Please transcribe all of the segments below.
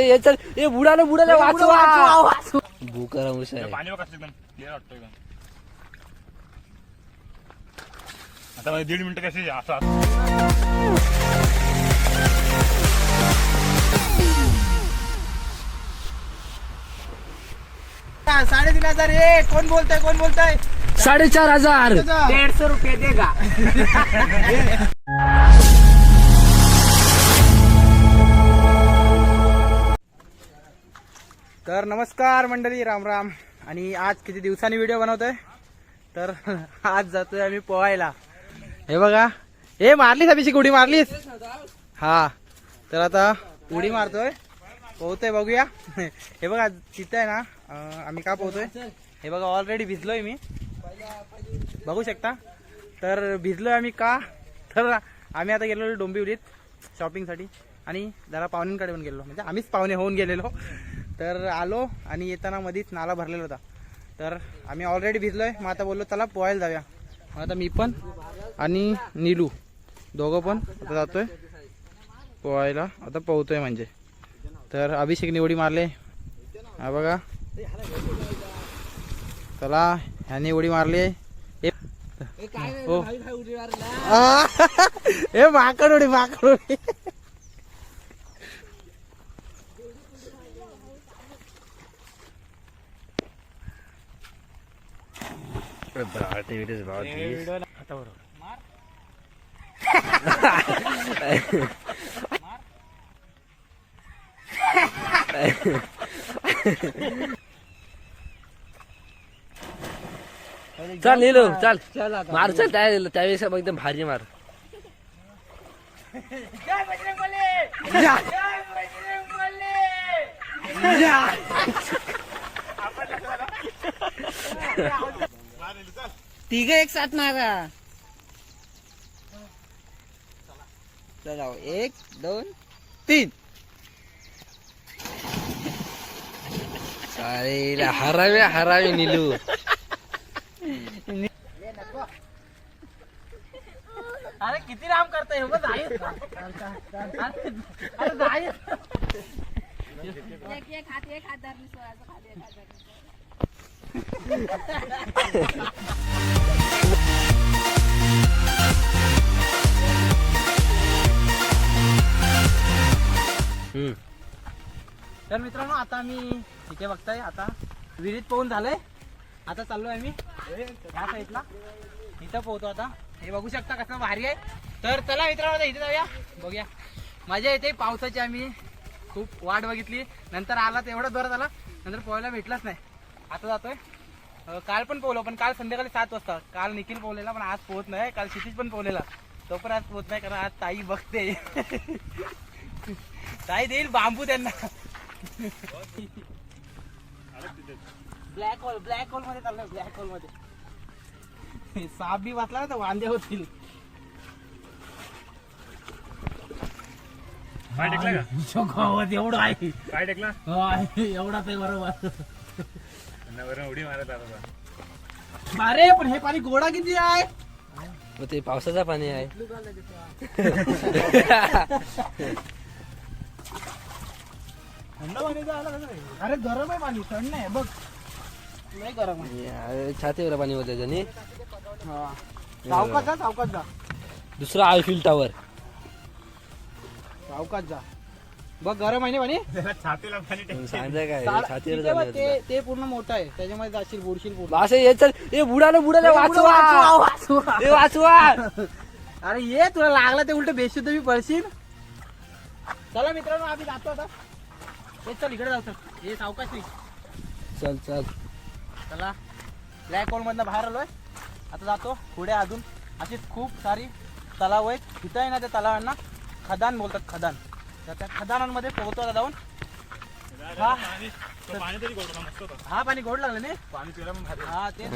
ए, चल ए बुडाले बुडाले वाचवा. भूकर अंश आहे पाणी बघ कसं एकदम क्लिअर वाटतं एकदम आता दीड मिनिटं कसे असं असं. साडेतीन हजार ए कोण बोलताय कोण बोलताय? साडेचार हजार. दीडशे रुपये दे का तर नमस्कार मंडळी राम राम. आणि आज किती दिवसांनी व्हिडिओ बनवतोय? तर आज जातोय आम्ही पोहायला. हे बघा. हे मारलीस अभिषेक उडी मारलीस? हा. तर आता उडी मारतोय. पोहतोय बघूया. हे बघा तिथं आहे ना आम्ही का पोहतोय? हे बघा ऑलरेडी भिजलोय मी. बघू शकता. तर भिजलोय आम्ही का? तर आम्ही आता गेलेलो डोंबिवलीत शॉपिंगसाठी आणि जरा पाहुण्यांकडे पण गेलो म्हणजे आम्हीच पाहुणे होऊन गेलेलो. तर आलो आणि येताना मधीच नाला भरलेला होता. तर आम्ही ऑलरेडी भिजलोय. मग आता बोललो चला पोहायला जाऊया. मग आता मी पण आणि नीलू दोघं पण आता जातोय पोहायला. आता पोहतोय म्हणजे. तर अभिषेक निवडी मारले. हा बघा. चला. ह्याने उडी मारली. हे- हो. माकड उडी माकड उडी. आता बरोबर चल नेलो चल. मार चल त्या त्यावेळेस मग एकदम भारी मार. तिघ एक साथ मारा. चला एक दोन तीन. अरे हरावे हरावे निलू. किती राम करताय? हे जाईल एक एक हात एक हात धरली सोळाचा खाली एक हात धरली. हम्म. तर मित्रांनो आता आम्ही तिथे बघताय. आता विहिरीत पोहून झालंय. आता चाललोय आम्ही. ह्या साईडला इथं पोहतो आता. हे बघू शकता कसं भारी आहे. तर चला मित्रांनो इथे जाऊया. बघूया. मजा येते पावसाची आम्ही खूप वाट बघितली. नंतर आला तर एवढा जोरात आला नंतर पोहायला भेटलाच नाही. आता जातोय. काल पण पोहलो पण काल संध्याकाळी सात वाजता. काल निखिल पोहलेला पण आज पोहत नाही. काल क्षितिज पण पोहलेला. तो पण आज पोहत नाही कारण आज ताई बघते. ताई देईल बांबू त्यांना. ब्लॅक होल ब्लॅक होलमध्ये चाललोय ब्लॅक होलमध्ये साप बी वाचला ना तर वांदे होतील. पाय टेकला का? एवढं आहे. पाय टेकला? एवढा ते बरोबर. वरून उडी मारत आता अरे पण हे पाणी गोडा किती आहे? मग ते पावसाचा पाणी आहे. थंड पाणी आलं कसं काय? अरे गरम आहे पाणी थंड नाही बघ. नाही गरम आहे. अरे छातीवर पाणी होतं त्याने. हा. सावकाश जा सावकाश जा. दुसरा आयफिल टावर सावकाश जा. बघ गरम आहे ना पाणी छातीला पाणी काय? बघ, जाणं ते ते पूर्ण मोठं आहे. त्याच्यामध्ये जाशील बुडशील पूर्ण. असं ये चल. ए बुडाले बुडाले वाचवा. वाचवा. ए वाचवा. अरे ये तुला लागला ते उलट बेशुद्ध बी पडशील चला मित्रांनो आम्ही जातो आता. हे चल इकडे जाऊ चल. हे सावकाश नाही चल चल. चला. ब्लॅक होल मधनं बाहेर आलोय. आता जातो पुढे अजून. अशी खूप सारी तलाव आहेत. तिथं आहे ना त्या तलावांना खदान बोलतात खदान. तर त्या खदानांमध्ये पोहतो आता जाऊन. हा. पाणी गोड हा पाणी गोड लागलं नाही पाणी हा ते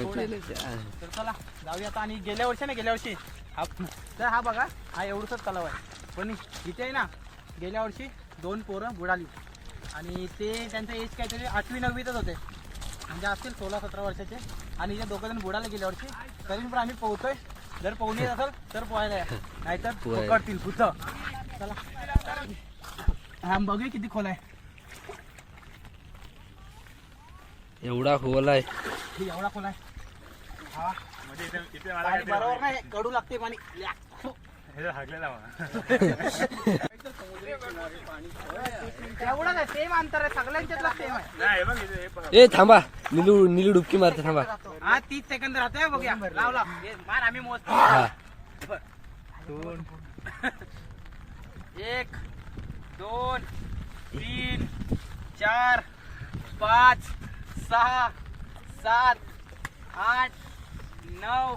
तर चला जाऊया आता. आणि गेल्या वर्षी ना गेल्या वर्षी. हा. तर हा बघा हा एवढंच तलाव आहे. पण इथे आहे ना गेल्या वर्षी दोन पोरं बुडाली. आणि ते त्यांचं एज काहीतरी आठवी नववीतच होते. म्हणजे असतील सोळा सतरा वर्षाचे. आणि इथे दोघं जण बुडाला गेल्या वर्षी. तरी पण आम्ही पोहतोय. जर पोहणी येत असेल तर पोहायला या. नाहीतर. पकडतील पुढचं चला. हा बघूया किती खोल आहे. एवढा खोल आहे. हे एवढा खोल आहे. हा. म्हणजे इथे इथे मला पाणी काय ते- बरोबर नाही कडू लागते पाणी. ल्या. हे जर हागलेला मला एवढं नाही सेम अंतर आहे. सगळ्यांच्यातला सेम आहे. नाही हे बघ इथे हे बघ. ए थांबा. निलू निलू डुबकी मारते थांबा. हा तीस सेकंद राहतोय बघूया. लाव लाव. हे मार आम्ही मोजतो. हा. दोन. एक दोन तीन चार पाच सहा सात आठ नऊ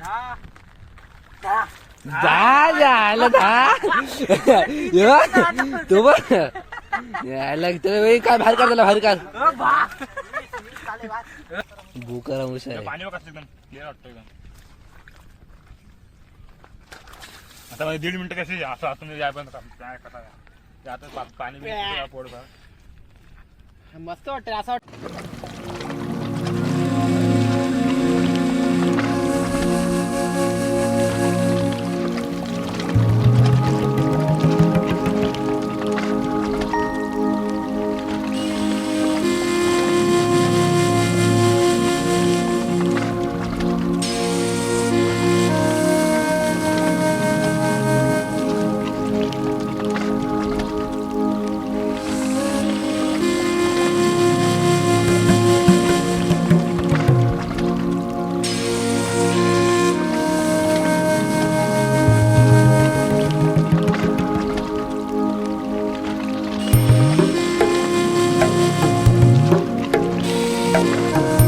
दहा. दहा. तो बघ. यायला काय बाहेर काढ त्याला बाहेर काढ. भूकरा आहे पाणी बघ कसं एकदम क्लिअर वाटतं एकदम. आता दीड मिनिटं कशी असं असून यायपर्यंत काय कसा आता पाणी पोट मस्त वाटतं असं वाटतं हजार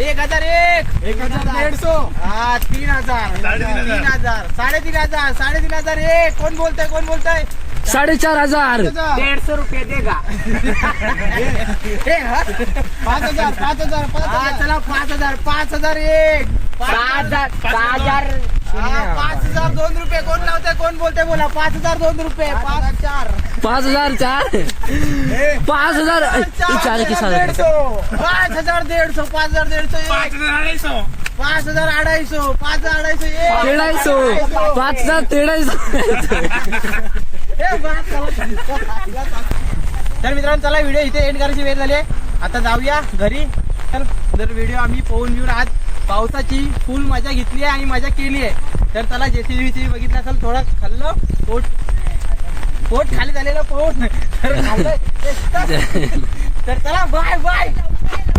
एक हजार एक. एक हजार दीडशे. हा तीन हजार. तीन हजार. साडेतीन हजार. साडेतीन हजार एक. कोण बोलतय? कोण बोलतय? साडेचार हजार दीडशे रुपये दे गा पाच हजार पाच हजार पाच चला पाच हजार पाच हजार एक पाच हजार पाच हजार पाच हजार दोन रुपये कोण लावतंय कोण बोलतंय बोला पाच हजार दोन रुपये पाच चार पाच हजार चार पाच हजार ए, चार सात पाच हजार दीडशे पाच हजार दीडशे पाच हजार अडीचशे. पाच हजार अडाईसो पाच हजार अडाईसो एक. पाच हजार हे चला. तर मित्रांनो चला व्हिडिओ इथे एंड करायची वेळ झाली आता जाऊया घरी. तर जर व्हिडिओ आम्ही पोहून घेऊन आज पावसाची फुल मजा घेतली आहे आणि मजा केली आहे. तर चला जेसीबी बघितलं असेल थोडं खाल्लं पोट पोट खाली झालेलं पोट तर तर चला बाय बाय